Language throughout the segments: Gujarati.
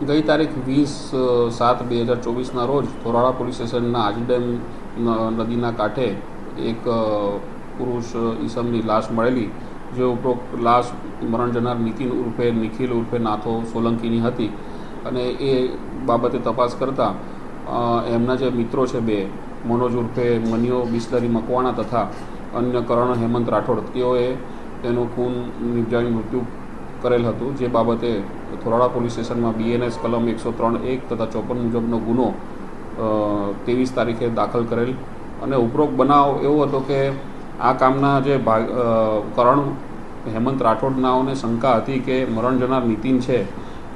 ગઈ તારીખ વીસ સાત બે હજાર ચોવીસના રોજ ધોરાળા પોલીસ સ્ટેશનના આજડેમ નદીના કાંઠે એક પુરુષ ઈસમની લાશ મળેલી, જે ઉપરોક્ત લાશ મરણ જનાર નિતિન ઉર્ફે, નિખિલ ઉર્ફે નાથો સોલંકીની હતી. અને એ બાબતે તપાસ કરતાં એમના જે મિત્રો છે બે, મનોજ ઉર્ફે, મનિયો બિસ્લરી મકવાણા તથા અન્ય કરણ હેમંત રાઠોડ, તેઓએ તેનું ખૂન નિપજાવી મૃત્યુ કરેલ હતું, જે બાબતે થોરાળા પોલીસ સ્ટેશનમાં બીએનએસ કલમ એકસો ત્રણ એક તથા ચોપન મુજબનો ગુનો ત્રેવીસ તારીખે દાખલ કરેલ. અને ઉપરોક્ત બનાવ એવો હતો કે આ કામના જે ભાગ કરણ હેમંત રાઠોડનાઓને શંકા હતી કે મરણ જનાર નીતિન છે.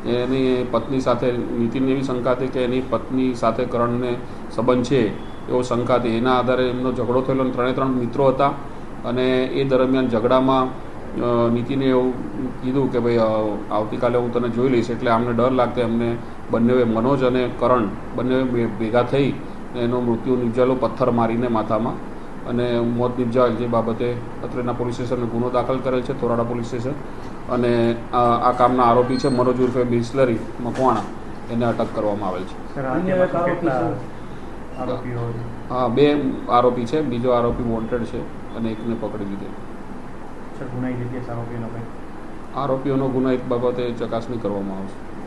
એની પત્ની સાથે નીતિનને એવી શંકા હતી કે એની પત્ની સાથે કરણને સંબંધ છે એવો શંકા હતી. એના આધારે એમનો ઝઘડો થયેલો અને ત્રણે ત્રણ મિત્રો હતા. અને એ દરમિયાન ઝઘડામાં નીતિને એવું કીધું કે ભાઈ આવતીકાલે હું તને જોઈ લઈશ. એટલે આમને ડર લાગતો એમને બંનેવે મનોજ અને કરણ બંને ભેગા થઈ એનો મૃત્યુ નિપજાયેલો પથ્થર મારીને માથામાં અને મોત નિપજાયેલ જે બાબતે અત્રેના પોલીસ સ્ટેશનને ગુનો દાખલ કરેલ છે થોરાડા પોલીસ સ્ટેશન. અને આ આ કામના આરોપી છે મનોજ ઉર્ફે બિસ્લરી મકવાણા. એને અટક કરવામાં આવેલ છે? હા બે આરોપી છે. બીજો આરોપી વોન્ટેડ છે અને એકને પકડી લીધેલ. સર ગુનાહિત ઇતિહાસ આરોપીઓનો કંઈ? આરોપીઓનો ગુનાહિત બાબતે ચકાસણી કરવામાં આવશે.